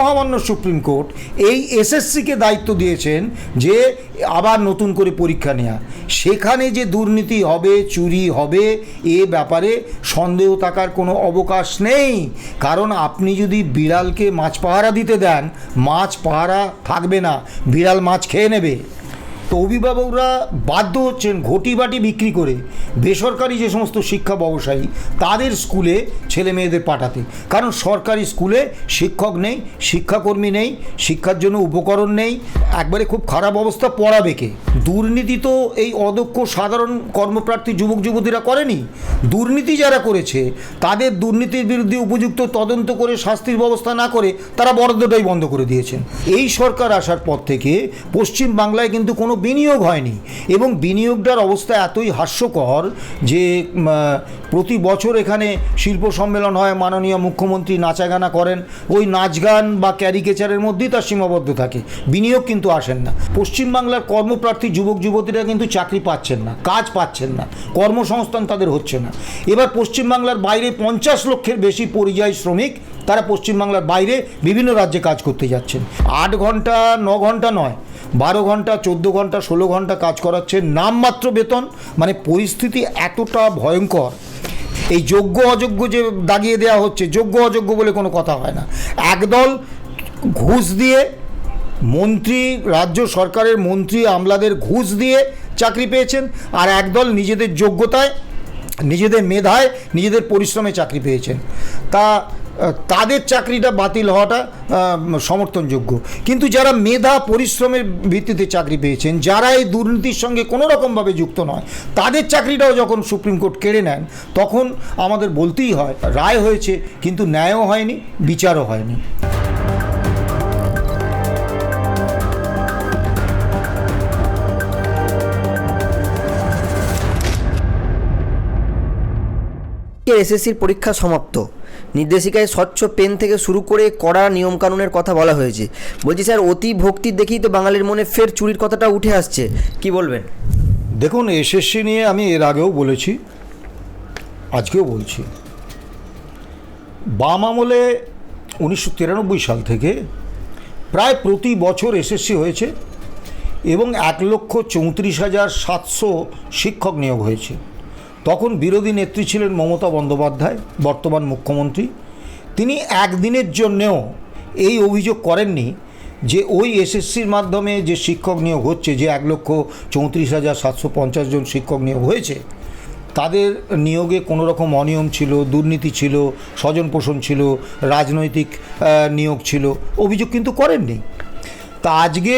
মহামান্য supreme court এই এসএসসিকে দায়িত্ব দিয়েছেন যে আবার নতুন করে পরীক্ষা নেওয়া সেখানে যে দুর্নীতি হবে, চুরি হবে, এ ব্যাপারে সন্দেহ থাকার কোনো অবকাশ নেই। কারণ আপনি যদি বিড়ালকে মাছ পাহারা দিতে দেন, মাছ পাহারা থাকবে না। বিড়াল মাছ খেয়ে নেবে। তো অভিভাবকরা বাধ্য হচ্ছেন ঘটি বাটি বিক্রি করে বেসরকারি যে সমস্ত শিক্ষা ব্যবসায়ী তাদের স্কুলে ছেলে মেয়েদের পাঠাতে। কারণ সরকারি স্কুলে শিক্ষক নেই, শিক্ষাকর্মী নেই, শিক্ষার জন্য উপকরণ নেই। একবারে খুব খারাপ অবস্থা পড়াবে কে? দুর্নীতি তো এই অদক্ষ সাধারণ কর্মপ্রার্থী যুবক যুবতীরা করেনি। দুর্নীতি যারা করেছে, তাদের দুর্নীতির বিরুদ্ধে উপযুক্ত তদন্ত করে শাস্তির ব্যবস্থা না করে তারা বরাদ্দটাই বন্ধ করে দিয়েছেন। এই সরকার আসার পর থেকে পশ্চিম বাংলায় কিন্তু কোনো বিনিয়োগ হয়নি। এবং বিনিয়োগটার অবস্থা এতই হাস্যকর যে প্রতি বছর এখানে শিল্প সম্মেলন হয়, মাননীয় মুখ্যমন্ত্রী নাচাগানা করেন। ওই নাচ গান বা ক্যারিকেচারের মধ্যেই তার সীমাবদ্ধ থাকে। বিনিয়োগ কিন্তু আসেন না। পশ্চিমবাংলার কর্মপ্রার্থী যুবক যুবতীরা কিন্তু চাকরি পাচ্ছেন না, কাজ পাচ্ছেন না, কর্মসংস্থান তাদের হচ্ছে না। এবার পশ্চিমবাংলার বাইরে পঞ্চাশ লক্ষের বেশি পরিযায়ী শ্রমিক তারা পশ্চিমবাংলার বাইরে বিভিন্ন রাজ্যে কাজ করতে যাচ্ছেন। আট ঘণ্টা, ন ঘণ্টা নয়, বারো ঘণ্টা, চোদ্দ ঘণ্টা, ষোলো ঘণ্টা কাজ করাচ্ছে নামমাত্র বেতন। মানে পরিস্থিতি এতটা ভয়ঙ্কর। এই যোগ্য, অযোগ্য যে দাগিয়ে দেওয়া হচ্ছে, যোগ্য, অযোগ্য বলে কোনো কথা হয় না। একদল ঘুষ দিয়ে মন্ত্রী, রাজ্য সরকারের মন্ত্রী আমলাদের ঘুষ দিয়ে চাকরি পেয়েছেন, আর একদল নিজেদের যোগ্যতায়, নিজেদের মেধায়, নিজেদের পরিশ্রমে চাকরি পেয়েছেন। তা তাদের চাকরিটা বাতিল হওয়াটা সমর্থনযোগ্য। কিন্তু যারা মেধা পরিশ্রমের ভিত্তিতে চাকরি পেয়েছেন, যারা এই দুর্নীতির সঙ্গে কোনো রকমভাবে যুক্ত নয়, তাদের চাকরিটাও যখন সুপ্রিম কোর্ট কেড়ে নেন, তখন আমাদের বলতেই হয়, রায় হয়েছে, কিন্তু ন্যায়ও হয়নি, বিচারও হয়নি। এসএসসির পরীক্ষা সমাপ্ত। নির্দেশিকায় স্বচ্ছ পেন থেকে শুরু করে কড়া নিয়মকানুনের কথা বলা হয়েছে। বলছি স্যার, অতি ভক্তির দেখেই তো বাঙালির মনে ফের চুরির কথাটা উঠে আসছে। কি বলবেন? দেখুন, এসএসসি নিয়ে আমি এর আগেও বলেছি, আজকেও বলছি। বাম আমলে উনিশশো তিরানব্বই সাল থেকে প্রায় প্রতি বছর এসএসসি হয়েছে এবং এক লক্ষ চৌত্রিশ হাজার সাতশো শিক্ষক নিয়োগ হয়েছে। তখন বিরোধী নেত্রী ছিলেন মমতা বন্দ্যোপাধ্যায়, বর্তমান মুখ্যমন্ত্রী। তিনি একদিনের জন্যেও এই অভিযোগ করেননি যে ওই এসএসসির মাধ্যমে যে শিক্ষক নিয়োগ হচ্ছে, যে এক লক্ষ চৌত্রিশ হাজার সাতশো পঞ্চাশ জন শিক্ষক নিয়োগ হয়েছে, তাদের নিয়োগে কোনো রকম অনিয়ম ছিল, দুর্নীতি ছিল স্বজন পোষণ ছিল, রাজনৈতিক নিয়োগ ছিল, অভিযোগ কিন্তু করেননি। তা আজকে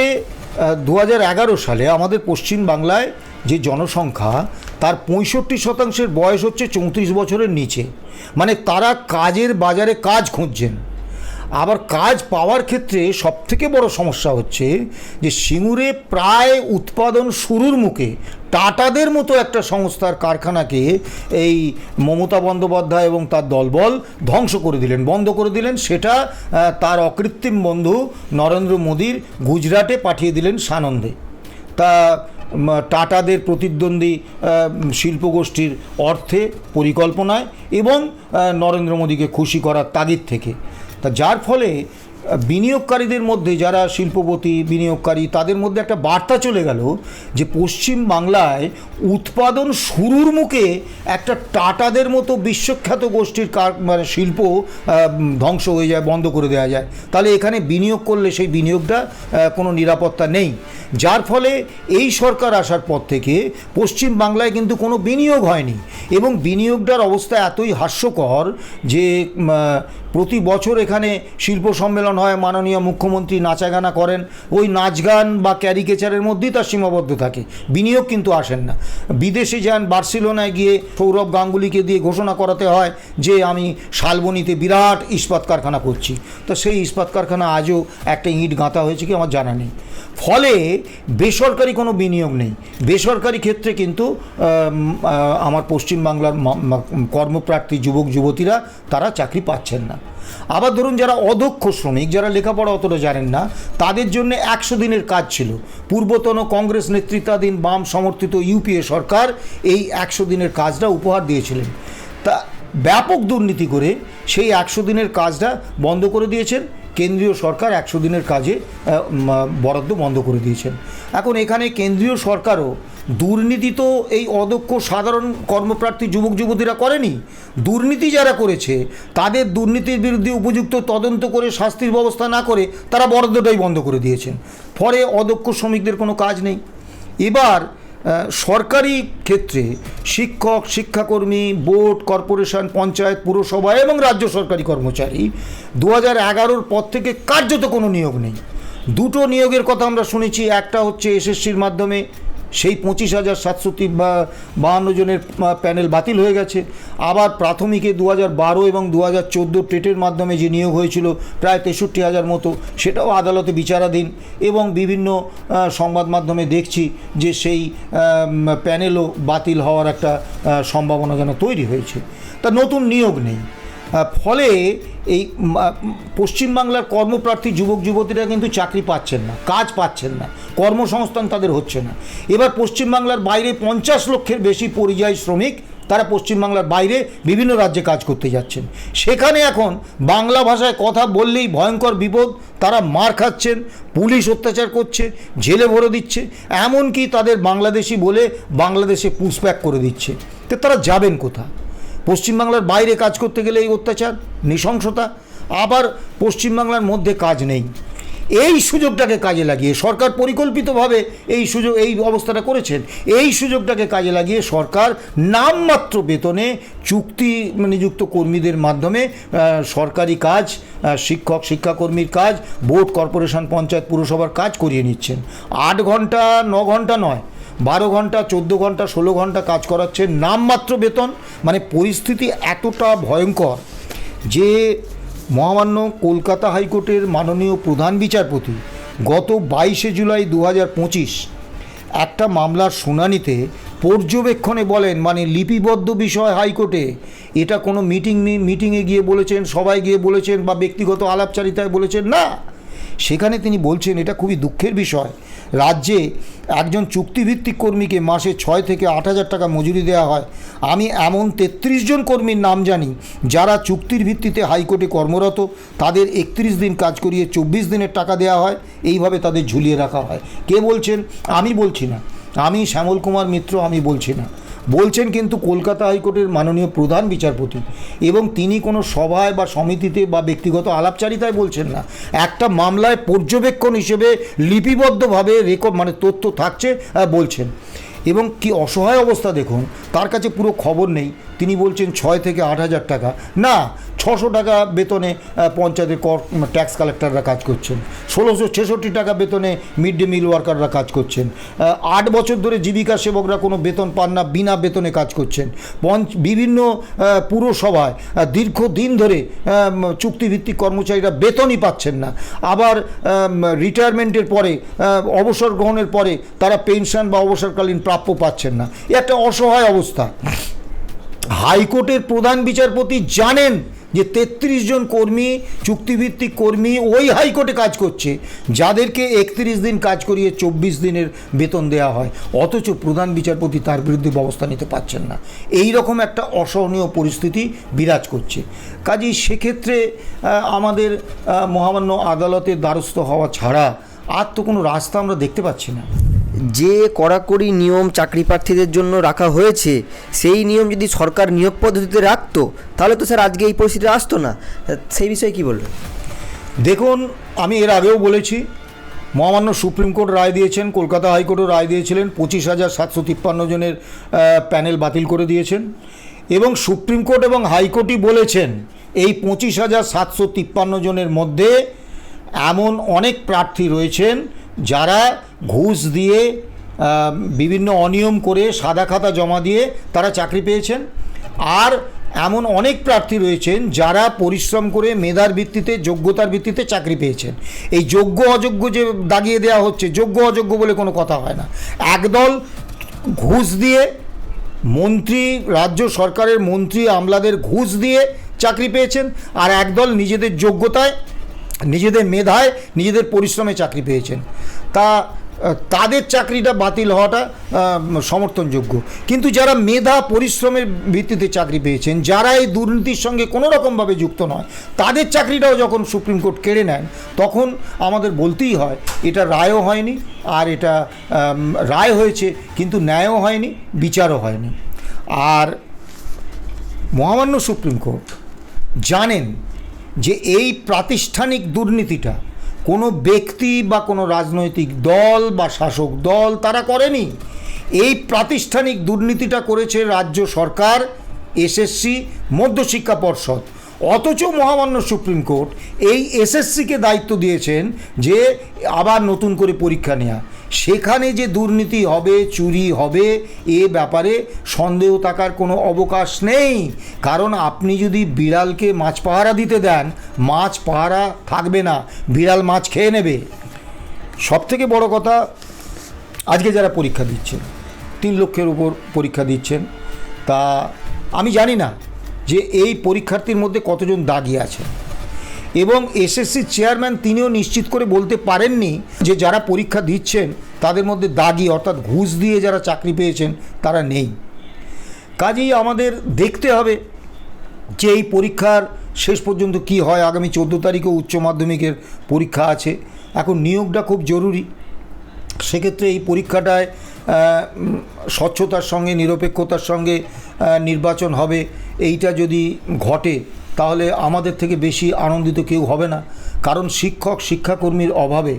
দু হাজার এগারো সালে আমাদের পশ্চিম বাংলায় যে জনসংখ্যা তার পঁয়ষট্টি শতাংশের বয়স হচ্ছে চৌত্রিশ বছরের নিচে। মানে তারা কাজের বাজারে কাজ খুঁজছেন। আবার কাজ পাওয়ার ক্ষেত্রে সবথেকে বড় সমস্যা হচ্ছে যে সিঙ্গুরে প্রায় উৎপাদন শুরুর মুখে টাটাদের মতো একটা সংস্থার কারখানাকে এই মমতা বন্দ্যোপাধ্যায় এবং তার দলবল ধ্বংস করে দিলেন, বন্ধ করে দিলেন। সেটা তার অকৃত্রিম বন্ধু নরেন্দ্র মোদীর গুজরাটে পাঠিয়ে দিলেন সানন্দে। তা টাটাদের প্রতিদ্বন্দ্বী শিল্পগোষ্ঠীর অর্থে পরিকল্পনায় এবং নরেন্দ্র মোদীকে খুশি করার তাগিদ থেকে। তা যার ফলে বিনিয়োগকারীদের মধ্যে যারা শিল্পপতি, বিনিয়োগকারী, তাদের মধ্যে একটা বার্তা চলে গেল যে পশ্চিম বাংলায় উৎপাদন শুরুর মুখে একটা টাটাদের মতো বিশ্বখ্যাত গোষ্ঠীর মানে শিল্প ধ্বংস হয়ে যায়, বন্ধ করে দেওয়া যায়। তাহলে এখানে বিনিয়োগ করলে সেই বিনিয়োগটা কোনো নিরাপত্তা নেই। যার ফলে এই সরকার আসার পর থেকে পশ্চিম বাংলায় কিন্তু কোনো বিনিয়োগ হয়নি এবং বিনিয়োগটার অবস্থা এতই হাস্যকর যে প্রতি বছর এখানে শিল্প সম্মেলন হয়, মাননীয় মুখ্যমন্ত্রী নাচাগানা করেন। ওই নাচ গান বা ক্যারিকেচারের মধ্যেই তার সীমাবদ্ধ থাকে। বিনিয়োগ কিন্তু আসেন না। বিদেশে যান, বার্সিলোনায় গিয়ে সৌরভ গাঙ্গুলিকে দিয়ে ঘোষণা করাতে হয় যে, আমি শালবনিতে বিরাট ইস্পাত কারখানা করছি তো সেই ইস্পাত কারখানা আজও একটা ইট গাঁথা হয়েছে কি আমার জানা নেই। ফলে বেসরকারি কোনো বিনিয়োগ নেই। বেসরকারি ক্ষেত্রে কিন্তু আমার পশ্চিমবাংলার কর্মপ্রার্থী, যুবক, যুবতীরা তারা চাকরি পাচ্ছেন না। আবার ধরুন যারা অদক্ষ শ্রমিক, যারা লেখাপড়া অতটা জানেন না, তাদের জন্য একশো দিনের কাজ ছিল। পূর্বতন কংগ্রেস নেতৃত্বাধীন বাম সমর্থিত ইউপিএ সরকার এই একশো দিনের কাজটা উপহার দিয়েছিলেন। তা ব্যাপক দুর্নীতি করে সেই একশো দিনের কাজটা বন্ধ করে দিয়েছেন। কেন্দ্রীয় সরকার একশো দিনের কাজে বরাদ্দ বন্ধ করে দিয়েছেন। এখন এখানে কেন্দ্রীয় সরকারও দুর্নীতি তো এই অদক্ষ সাধারণ কর্মপ্রার্থী যুবক যুবতীরা করেনি। দুর্নীতি যারা করেছে, তাদের দুর্নীতির বিরুদ্ধে উপযুক্ত তদন্ত করে, শাস্তির ব্যবস্থা না করে তারা বরাদ্দটাই বন্ধ করে দিয়েছেন। ফলে অদক্ষ শ্রমিকদের কোনো কাজ নেই। এবার সরকারি ক্ষেত্রে শিক্ষক, শিক্ষাকর্মী, বোর্ড, কর্পোরেশন, পঞ্চায়েত, পুরসভা এবং রাজ্য সরকারি কর্মচারী দু হাজার এগারোর পর থেকে কার্যত কোনো নিয়োগ নেই। দুটো নিয়োগের কথা আমরা শুনেছি। একটা হচ্ছে এসএসসির মাধ্যমে সেই পঁচিশ হাজার সাতশো বাহান্ন জনের প্যানেল বাতিল হয়ে গেছে। আবার প্রাথমিকে দু হাজার বারো এবং দু হাজার চোদ্দ টেটের মাধ্যমে যে নিয়োগ হয়েছিল, প্রায় তেষট্টি হাজার মতো, সেটাও আদালতে বিচারাধীন এবং বিভিন্ন সংবাদ মাধ্যমে দেখছি যে সেই প্যানেলও বাতিল হওয়ার একটা সম্ভাবনা যেন তৈরি হয়েছে। তা নতুন নিয়োগ নেই। ফলে এই পশ্চিমবাংলার কর্মপ্রার্থী যুবক যুবতীরা কিন্তু চাকরি পাচ্ছেন না, কাজ পাচ্ছেন না, কর্মসংস্থান তাদের হচ্ছে না। এবার পশ্চিমবাংলার বাইরে পঞ্চাশ লক্ষের বেশি পরিযায়ী শ্রমিক তারা পশ্চিমবাংলার বাইরে বিভিন্ন রাজ্যে কাজ করতে যাচ্ছেন। সেখানে এখন বাংলা ভাষায় কথা বললেই ভয়ঙ্কর বিপদ, তারা মার খাচ্ছেন, পুলিশ অত্যাচার করছে, জেলে ভরে দিচ্ছে, এমনকি তাদের বাংলাদেশি বলে বাংলাদেশে পুষব্যাক করে দিচ্ছে। তো তারা যাবেন কোথা পশ্চিমবাংলার বাইরে কাজ করতে গেলে এই অত্যাচার, নৃশংসতা, আবার পশ্চিমবাংলার মধ্যে কাজ নেই। এই সুযোগটাকে কাজে লাগিয়ে সরকার পরিকল্পিতভাবে এই সুযোগ, এই অবস্থাটা করেছেন। এই সুযোগটাকে কাজে লাগিয়ে সরকার নামমাত্র বেতনে চুক্তি নিযুক্ত কর্মীদের মাধ্যমে সরকারি কাজ শিক্ষক, শিক্ষাকর্মীর কাজ, বোর্ড, কর্পোরেশন, পঞ্চায়েত, পুরসভার কাজ করিয়ে নিচ্ছেন। আট ঘণ্টা, ন ঘণ্টা নয় বারো ঘণ্টা, চোদ্দ ঘণ্টা, ষোলো ঘণ্টা কাজ করাচ্ছে। নামমাত্র বেতন মানে পরিস্থিতি এতটা ভয়ঙ্কর যে মহামান্য কলকাতা হাইকোর্টের মাননীয় প্রধান বিচারপতি গত বাইশে জুলাই দু হাজার পঁচিশ একটা মামলার শুনানিতে পর্যবেক্ষণে বলেন মানে লিপিবদ্ধ বিষয় হাইকোর্টে, এটা কোনো মিটিং মিটিংয়ে গিয়ে বলেছেন সবাই গিয়ে বলেছেন বা ব্যক্তিগত আলাপচারিতায় বলেছেন না। সেখানে তিনি বলছেন, এটা খুবই দুঃখের বিষয়। রাজ্যে একজন চুক্তিভিত্তিক কর্মীকে মাসে ছয় থেকে আট হাজার টাকা মজুরি দেওয়া হয়। আমি এমন তেত্রিশ জন কর্মীর নাম জানি, যারা চুক্তির ভিত্তিতে হাইকোর্টে কর্মরত। তাদের একত্রিশ দিন কাজ করিয়ে চব্বিশ দিনের টাকা দেওয়া হয়। এইভাবে তাদের ঝুলিয়ে রাখা হয়। কে বলছেন? আমি বলছি না। আমি শ্যামল কুমার মিত্র, আমি বলছি না। বলছেন কিন্তু কলকাতা হাইকোর্টের মাননীয় প্রধান বিচারপতি এবং তিনি কোনো সভায় বা সমিতিতে বা ব্যক্তিগত আলাপচারিতায় বলছেন না। একটা মামলায় পর্যবেক্ষণ হিসেবে লিপিবদ্ধভাবে রেকর্ড মানে তথ্য থাকছে বলছেন। এবং কি অসহায় অবস্থা দেখুন, তার কাছে পুরো খবর নেই। তিনি বলছেন ছয় থেকে আট হাজার টাকা। না ছশো টাকা বেতনে পঞ্চায়েতের কর ট্যাক্স কালেক্টররা কাজ করছেন। ষোলোশো ছেষট্টি টাকা বেতনে মিড ডে মিল ওয়ার্কাররা কাজ করছেন। আট বছর ধরে জীবিকা সেবকরা কোনো বেতন পান না, বিনা বেতনে কাজ করছেন। পঞ্চ, বিভিন্ন পুরসভায় দীর্ঘদিন ধরে চুক্তিভিত্তিক কর্মচারীরা বেতনই পাচ্ছেন না। আবার রিটায়ারমেন্টের পরে অবসর গ্রহণের পরে তারা পেনশন বা অবসরকালীন প্রাপ্য পাচ্ছেন না। একটা অসহায় অবস্থা। হাইকোর্টের প্রধান বিচারপতি জানেন যে তেত্রিশ জন কর্মী, চুক্তিভিত্তিক কর্মী ওই হাইকোর্টে কাজ করছে। যাদেরকে একত্রিশ দিন কাজ করিয়ে চব্বিশ দিনের বেতন দেওয়া হয়। অথচ প্রধান বিচারপতি তার বিরুদ্ধে ব্যবস্থা নিতে পারছেন না। এই রকম একটা অসহনীয় পরিস্থিতি বিরাজ করছে। কাজেই সেক্ষেত্রে আমাদের মহামান্য আদালতের দ্বারস্থ হওয়া ছাড়া আর তো কোনো রাস্তা আমরা দেখতে পাচ্ছি না। যে কড়াকড়ি নিয়ম চাকরি প্রার্থীদের জন্য রাখা হয়েছে, সেই নিয়ম যদি সরকার নিয়োগ পদ্ধতিতে রাখতো, তাহলে তো স্যার আজকে এই পরিস্থিতি আসতো না। সেই বিষয়ে কি বলবেন? দেখুন, আমি এর আগেও বলেছি, মহামান্য সুপ্রিম কোর্ট রায় দিয়েছেন, কলকাতা হাইকোর্টও রায় দিয়েছিলেন, পঁচিশ হাজার সাতশো তিপ্পান্ন জনের প্যানেল বাতিল করে দিয়েছেন। এবং সুপ্রিম কোর্ট এবং হাইকোর্টই বলেছেন, এই পঁচিশ হাজার সাতশো তিপ্পান্ন জনের মধ্যে এমন অনেক প্রার্থী রয়েছেন যারা ঘুষ দিয়ে বিভিন্ন অনিয়ম করে সাদা খাতা জমা দিয়ে তারা চাকরি পেয়েছেন। আর এমন অনেক প্রার্থী রয়েছেন যারা পরিশ্রম করে মেধার ভিত্তিতে, যোগ্যতার ভিত্তিতে চাকরি পেয়েছেন। এই যোগ্য অযোগ্য যে দাগিয়ে দেওয়া হচ্ছে, যোগ্য অযোগ্য বলে কোনো কথা হয় না। একদল ঘুষ দিয়ে মন্ত্রী, রাজ্য সরকারের মন্ত্রী আমলাদের ঘুষ দিয়ে চাকরি পেয়েছেন, আর একদল নিজেদের যোগ্যতায়, নিজেদের মেধায়, নিজেদের পরিশ্রমে চাকরি পেয়েছেন। তা তাদের চাকরিটা বাতিল হওয়াটা সমর্থনযোগ্য। কিন্তু যারা মেধা পরিশ্রমের ভিত্তিতে চাকরি পেয়েছেন, যারা এই দুর্নীতির সঙ্গে কোনো রকমভাবে যুক্ত নয়, তাদের চাকরিটাও যখন সুপ্রিম কোর্ট কেড়ে নেন, তখন আমাদের বলতেই হয়, এটা রায়ও হয়নি, আর এটা রায় হয়েছে, কিন্তু ন্যায়ও হয়নি, বিচারও হয়নি। আর মহামান্য সুপ্রিম কোর্ট জানেন যে এই প্রাতিষ্ঠানিক দুর্নীতিটা কোনো ব্যক্তি বা কোনো রাজনৈতিক দল বা শাসক দল তারা করেনি। এই প্রাতিষ্ঠানিক দুর্নীতিটা করেছে রাজ্য সরকার, এসএসসি, মধ্যশিক্ষা পর্ষদ। অথচ মহামান্য সুপ্রিম কোর্ট এই এসএসসিকে দায়িত্ব দিয়েছেন যে আবার নতুন করে পরীক্ষা নেওয়া সেখানে যে দুর্নীতি হবে, চুরি হবে, এ ব্যাপারে সন্দেহ থাকার কোনো অবকাশ নেই। কারণ আপনি যদি বিড়ালকে মাছ পাহারা দিতে দেন, মাছ পাহারা থাকবে না, বিড়াল মাছ খেয়ে নেবে। সব থেকে বড় কথা, আজকে যারা পরীক্ষা দিচ্ছেন, তিন লক্ষের উপর পরীক্ষা দিচ্ছেন, তা আমি জানি না যে এই পরীক্ষার্থীর মধ্যে কতজন দাগি আছেন। এবং এসএসসির চেয়ারম্যান তিনিও নিশ্চিত করে বলতে পারেননি যে যারা পরীক্ষা দিচ্ছেন, তাদের মধ্যে দাগি অর্থাৎ ঘুষ দিয়ে যারা চাকরি পেয়েছেন, তারা নেই। কাজেই আমাদের দেখতে হবে যে এই পরীক্ষার শেষ পর্যন্ত কি হয়। আগামী চোদ্দ তারিখে উচ্চ মাধ্যমিকের পরীক্ষা আছে। এখন নিয়োগটা খুব জরুরি। সেক্ষেত্রে এই পরীক্ষাটায় স্বচ্ছতার সঙ্গে, নিরপেক্ষতার সঙ্গে নির্বাচন হবে। এইটা যদি ঘটে তাহলে আমাদের থেকে বেশি আনন্দিত কেউ হবে না। কারণ শিক্ষক শিক্ষাকর্মীর অভাবে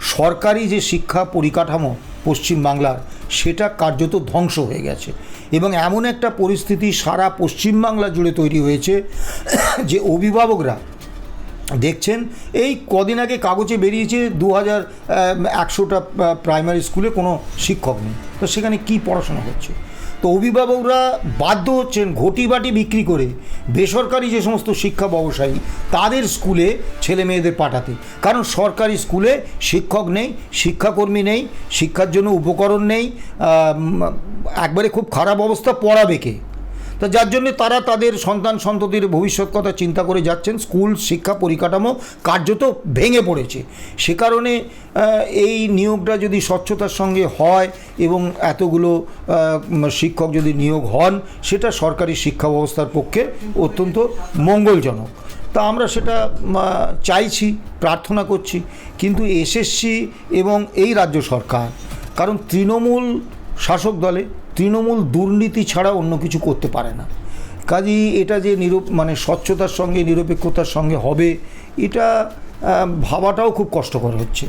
সরকারি যে শিক্ষা পরিকাঠামো পশ্চিমবাংলার সেটা কার্যত ধ্বংস হয়ে গেছে। এবং এমন একটা পরিস্থিতি সারা পশ্চিমবাংলা জুড়ে তৈরি হয়েছে যে অভিভাবকরা দেখছেন, এই কদিন আগে কাগজে বেরিয়েছে দু হাজার একশোটা প্রাইমারি স্কুলে কোনো শিক্ষক নেই। তো সেখানে কি পড়াশোনা হচ্ছে? তো অভিভাবকরা বাধ্য হচ্ছেন ঘটি বাটি বিক্রি করে বেসরকারি যে সমস্ত শিক্ষা ব্যবসায়ী, তাদের স্কুলে ছেলে মেয়েদের পাঠাতে। কারণ সরকারি স্কুলে শিক্ষক নেই, শিক্ষাকর্মী নেই, শিক্ষার জন্য উপকরণ নেই একবারে খুব খারাপ অবস্থা পড়াবে কে? তা যার জন্য তারা তাদের সন্তান সন্ততির ভবিষ্যৎ কথা চিন্তা করে যাচ্ছেন। স্কুল, শিক্ষা পরিকাঠামো কার্যত ভেঙে পড়েছে। সে কারণে এই নিয়োগটা যদি স্বচ্ছতার সঙ্গে হয় এবং এতগুলো শিক্ষক যদি নিয়োগ হন, সেটা সরকারি শিক্ষা ব্যবস্থার পক্ষে অত্যন্ত মঙ্গলজনক। তা আমরা সেটা চাইছি, প্রার্থনা করছি। কিন্তু এসএসসি এবং এই রাজ্য সরকার, কারণ তৃণমূল শাসক দলে তৃণমূল দুর্নীতি ছাড়া অন্য কিছু করতে পারে না। কাজেই এটা যে নিরপ মানে স্বচ্ছতার সঙ্গে, নিরপেক্ষতার সঙ্গে হবে, এটা ভাবাটাও খুব কষ্টকর হচ্ছে।